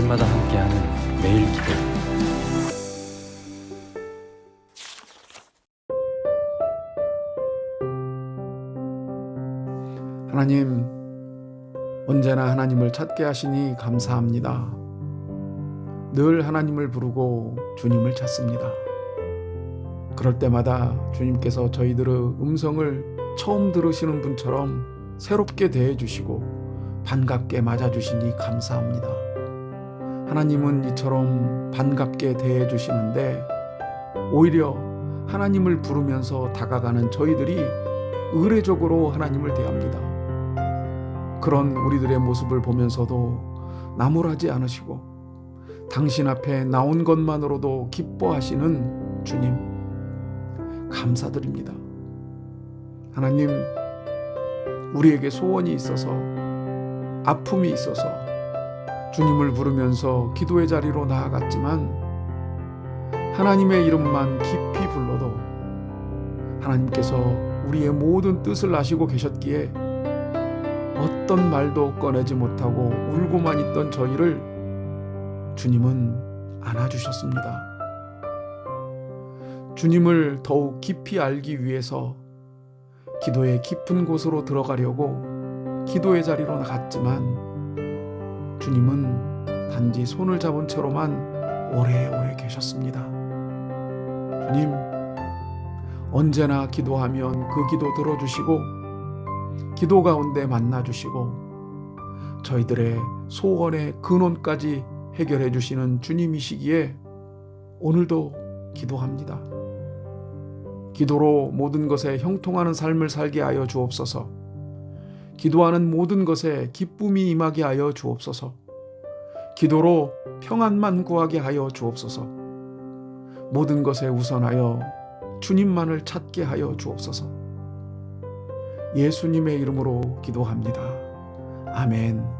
아침마다 함께하는 매일 기도 하나님, 언제나 하나님을 찾게 하시니 감사합니다. 늘 하나님을 부르고 주님을 찾습니다. 그럴 때마다 주님께서 저희들의 음성을 처음 들으시는 분처럼 새롭게 대해주시고 반갑게 맞아주시니 감사합니다. 하나님은 이처럼 반갑게 대해 주시는데 오히려 하나님을 부르면서 다가가는 저희들이 의례적으로 하나님을 대합니다. 그런 우리들의 모습을 보면서도 나무라지 않으시고 당신 앞에 나온 것만으로도 기뻐하시는 주님 감사드립니다. 하나님 우리에게 소원이 있어서 아픔이 있어서 주님을 부르면서 기도의 자리로 나아갔지만 하나님의 이름만 깊이 불러도 하나님께서 우리의 모든 뜻을 아시고 계셨기에 어떤 말도 꺼내지 못하고 울고만 있던 저희를 주님은 안아주셨습니다. 주님을 더욱 깊이 알기 위해서 기도의 깊은 곳으로 들어가려고 기도의 자리로 나갔지만 주님은 단지 손을 잡은 채로만 오래오래 계셨습니다. 주님, 언제나 기도하면 그 기도 들어주시고 기도 가운데 만나주시고 저희들의 소원의 근원까지 해결해 주시는 주님이시기에 오늘도 기도합니다. 기도로 모든 것에 형통하는 삶을 살게 하여 주옵소서. 기도하는 모든 것에 기쁨이 임하게 하여 주옵소서. 기도로 평안만 구하게 하여 주옵소서. 모든 것에 우선하여 주님만을 찾게 하여 주옵소서. 예수님의 이름으로 기도합니다. 아멘.